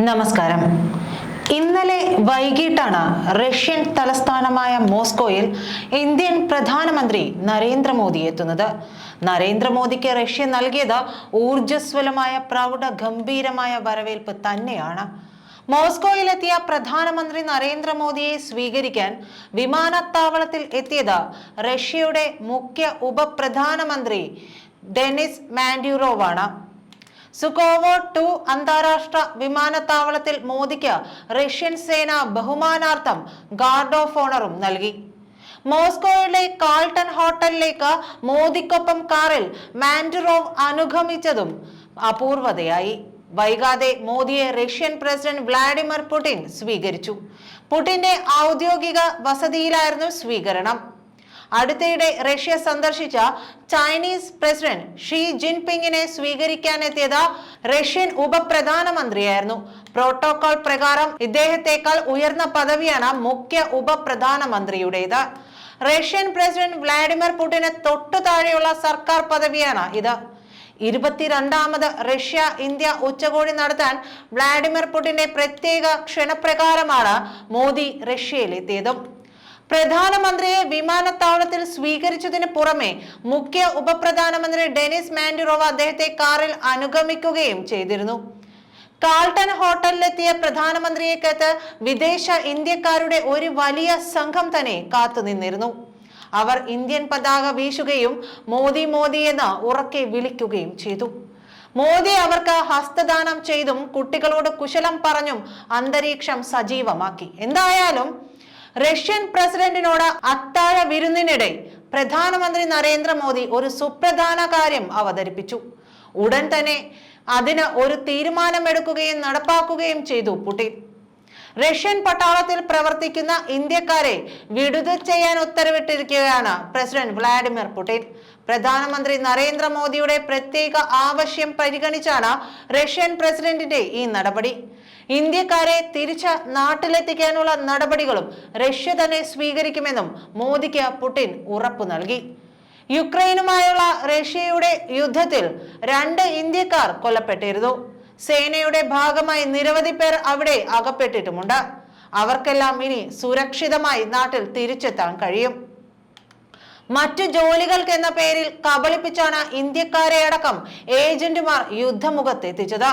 നമസ്കാരം. ഇന്നലെ വൈകിട്ടാണ് റഷ്യൻ തലസ്ഥാനമായ മോസ്കോയിൽ ഇന്ത്യൻ പ്രധാനമന്ത്രി നരേന്ദ്രമോദി എത്തുന്നത്. നരേന്ദ്രമോദിക്ക് റഷ്യ നൽകിയത് ഊർജസ്വലമായ പ്രൗഢ ഗംഭീരമായ വരവേൽപ്പ് തന്നെയാണ്. മോസ്കോയിലെത്തിയ പ്രധാനമന്ത്രി നരേന്ദ്രമോദിയെ സ്വീകരിക്കാൻ വിമാനത്താവളത്തിൽ എത്തിയത് റഷ്യയുടെ മുഖ്യ ഉപപ്രധാനമന്ത്രി ഡെനിസ് മാൻഡ്യൂറോവാണ്. സുക്കോവോ ടു അന്താരാഷ്ട്ര വിമാനത്താവളത്തിൽ മോദിക്ക് റഷ്യൻ സേന ബഹുമാനാർത്ഥം ഗാർഡ് ഓഫ് ഓണറും നൽകി. മോസ്കോയിലെ കാൾട്ടൺ ഹോട്ടലിലേക്ക് മോദിക്കൊപ്പം കാറിൽ മാൻഡുറോവ് അനുഗമിച്ചതും അപൂർവതയായി. വൈകാതെ മോദിയെ റഷ്യൻ പ്രസിഡന്റ് വ്ളാഡിമിർ പുടിൻ സ്വീകരിച്ചു. പുടിന്റെ ഔദ്യോഗിക വസതിയിലായിരുന്നു സ്വീകരണം. അടുത്തിടെ റഷ്യ സന്ദർശിച്ച ചൈനീസ് പ്രസിഡന്റ് ഷീ ജിൻപിങ്ങിനെ സ്വീകരിക്കാനെത്തിയത് റഷ്യൻ ഉപപ്രധാനമന്ത്രിയായിരുന്നു. പ്രോട്ടോകോൾ പ്രകാരം ഇദ്ദേഹത്തെക്കാൾ ഉയർന്ന പദവിയാണ് മുഖ്യ ഉപപ്രധാനമന്ത്രിയുടേത്. റഷ്യൻ പ്രസിഡന്റ് വ്ളാഡിമിർ പുടിന് തൊട്ടു താഴെയുള്ള സർക്കാർ പദവിയാണ് ഇത്. ഇരുപത്തിരണ്ടാമത് റഷ്യ ഇന്ത്യ ഉച്ചകോടി നടത്താൻ വ്ളാഡിമിർ പുടിന്റെ പ്രത്യേക ക്ഷണപ്രകാരമാണ് മോദി റഷ്യയിലെത്തിയതും. പ്രധാനമന്ത്രിയെ വിമാനത്താവളത്തിൽ സ്വീകരിച്ചതിന് പുറമെ മുഖ്യ ഉപപ്രധാനമന്ത്രി ഡെനിസ് മാൻഡുറോവ അദ്ദേഹത്തെ കാറിൽ അനുഗമിക്കുകയും ചെയ്തിരുന്നു. കാൾട്ടൺ ഹോട്ടലിലെത്തിയ പ്രധാനമന്ത്രിയെക്കത്ത് വിദേശ ഇന്ത്യക്കാരുടെ ഒരു വലിയ സംഘം തന്നെ കാത്തുനിന്നിരുന്നു. അവർ ഇന്ത്യൻ പതാക വീശുകയും മോദി മോദി എന്ന് ഉറക്കെ വിളിക്കുകയും ചെയ്തു. മോദി അവർക്ക് ഹസ്തദാനം ചെയ്തും കുട്ടികളോട് കുശലം പറഞ്ഞും അന്തരീക്ഷം സജീവമാക്കി. എന്തായാലും റഷ്യൻ പ്രസിഡന്റിനോട് അത്താഴ വിരുന്നിനിടെ പ്രധാനമന്ത്രി നരേന്ദ്രമോദി ഒരു സുപ്രധാന കാര്യം അവതരിപ്പിച്ചു. ഉടൻ തന്നെ അതിന് ഒരു തീരുമാനമെടുക്കുകയും നടപ്പാക്കുകയും ചെയ്തു പുടിൻ. റഷ്യൻ പട്ടാളത്തിൽ പ്രവർത്തിക്കുന്ന ഇന്ത്യക്കാരെ വിടുതൽ ചെയ്യാൻ ഉത്തരവിട്ടിരിക്കുകയാണ് പ്രസിഡന്റ് വ്ളാഡിമിർ പുടിൻ. പ്രധാനമന്ത്രി നരേന്ദ്രമോദിയുടെ പ്രത്യേക ആവശ്യം പരിഗണിച്ചാണ് റഷ്യൻ പ്രസിഡന്റിന്റെ ഈ നടപടി. ഇന്ത്യക്കാരെ തിരിച്ച് നാട്ടിലെത്തിക്കാനുള്ള നടപടികളും റഷ്യ തന്നെ സ്വീകരിക്കുമെന്നും മോദിക്ക് പുടിൻ ഉറപ്പു നൽകി. യുക്രൈനുമായുള്ള റഷ്യയുടെ യുദ്ധത്തിൽ രണ്ട് ഇന്ത്യക്കാർ കൊല്ലപ്പെട്ടിരുന്നു. സേനയുടെ ഭാഗമായി നിരവധി പേർ അവിടെ അകപ്പെട്ടിട്ടുമുണ്ട്. അവർക്കെല്ലാം ഇനി സുരക്ഷിതമായി നാട്ടിൽ തിരിച്ചെത്താൻ കഴിയും. മറ്റു ജോലികൾക്ക് എന്ന പേരിൽ കബളിപ്പിച്ചാണ് ഇന്ത്യക്കാരെ അടക്കം ഏജന്റുമാർ യുദ്ധമുഖത്തെത്തിച്ചത്.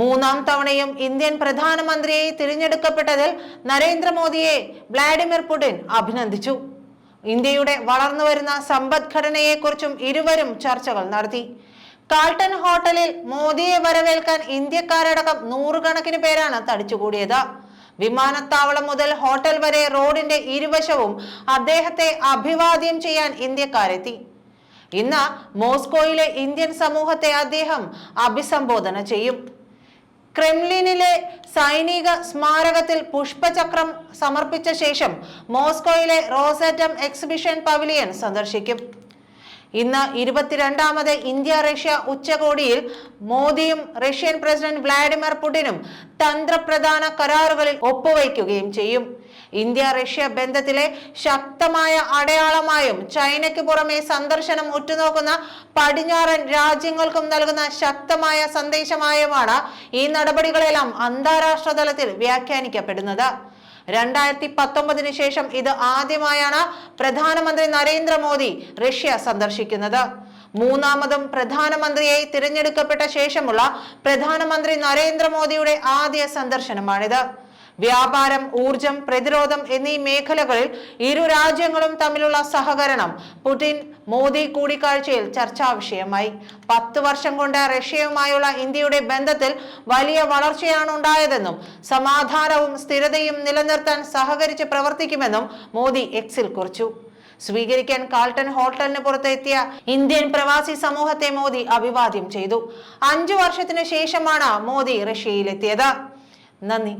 മൂന്നാം തവണയും ഇന്ത്യൻ പ്രധാനമന്ത്രിയായി തിരഞ്ഞെടുക്കപ്പെട്ടതിൽ നരേന്ദ്രമോദിയെ വ്ളാഡിമിർ പുടിൻ അഭിനന്ദിച്ചു. ഇന്ത്യയുടെ വളർന്നുവരുന്ന സമ്പദ്ഘടനയെക്കുറിച്ചും ഇരുവരും ചർച്ചകൾ നടത്തി. കാൾട്ടൺ ഹോട്ടലിൽ മോദിയെ വരവേൽക്കാൻ ഇന്ത്യക്കാരടക്കം നൂറുകണക്കിന് പേരാണ് തടിച്ചുകൂടിയത്. വിമാനത്താവളം മുതൽ ഹോട്ടൽ വരെ റോഡിന്റെ ഇരുവശവും അദ്ദേഹത്തെ അഭിവാദ്യം ചെയ്യാൻ ഇന്ത്യക്കാരെത്തി. ഇന്ന് മോസ്കോയിലെ ഇന്ത്യൻ സമൂഹത്തെ അദ്ദേഹം അഭിസംബോധന ചെയ്യും. ക്രെംലിനിലെ സൈനിക സ്മാരകത്തിൽ പുഷ്പചക്രം സമർപ്പിച്ച ശേഷം മോസ്കോയിലെ റോസറ്റം എക്സിബിഷൻ പവിലിയൻ സന്ദർശിക്കും. ഇന്ന് ഇരുപത്തിരണ്ടാമത് ഇന്ത്യ റഷ്യ ഉച്ചകോടിയിൽ മോദിയും റഷ്യൻ പ്രസിഡന്റ് വ്ളാഡിമിർ പുടിനും തന്ത്രപ്രധാന കരാറുകളിൽ ഒപ്പുവയ്ക്കുകയും ചെയ്യും. ഇന്ത്യ റഷ്യ ബന്ധത്തിലെ ശക്തമായ അടയാളമായും ചൈനയ്ക്ക് പുറമെ സന്ദർശനം ഉറ്റുനോക്കുന്ന പടിഞ്ഞാറൻ രാജ്യങ്ങൾക്കും നൽകുന്ന ശക്തമായ സന്ദേശമായുമാണ് ഈ നടപടികളെല്ലാം അന്താരാഷ്ട്ര തലത്തിൽ വ്യാഖ്യാനിക്കപ്പെടുന്നത്. രണ്ടായിരത്തി പത്തൊമ്പതിന് ശേഷം ഇത് ആദ്യമായാണ് പ്രധാനമന്ത്രി നരേന്ദ്രമോദി റഷ്യ സന്ദർശിക്കുന്നത്. മൂന്നാമതും പ്രധാനമന്ത്രിയായി തിരഞ്ഞെടുക്കപ്പെട്ട ശേഷമുള്ള പ്രധാനമന്ത്രി നരേന്ദ്രമോദിയുടെ ആദ്യ സന്ദർശനമാണിത്. വ്യാപാരം ഊർജം പ്രതിരോധം എന്നീ മേഖലകളിൽ ഇരു രാജ്യങ്ങളും തമ്മിലുള്ള സഹകരണം പുടിൻ മോദി കൂടിക്കാഴ്ചയിൽ ചർച്ചാ വിഷയമായി. പത്ത് വർഷം കൊണ്ട് റഷ്യയുമായുള്ള ഇന്ത്യയുടെ ബന്ധത്തിൽ വലിയ വളർച്ചയാണ് ഉണ്ടായതെന്നും സമാധാനവും സ്ഥിരതയും നിലനിർത്താൻ സഹകരിച്ച് പ്രവർത്തിക്കുമെന്നും മോദി എക്സിൽ കുറിച്ചു. സ്വീകരിക്കാൻ കാൾട്ടൺ ഹോട്ടലിന് പുറത്തെത്തിയ ഇന്ത്യൻ പ്രവാസി സമൂഹത്തെ മോദി അഭിവാദ്യം ചെയ്തു. അഞ്ചു വർഷത്തിന് ശേഷമാണ് മോദി റഷ്യയിലെത്തിയത്. നന്ദി.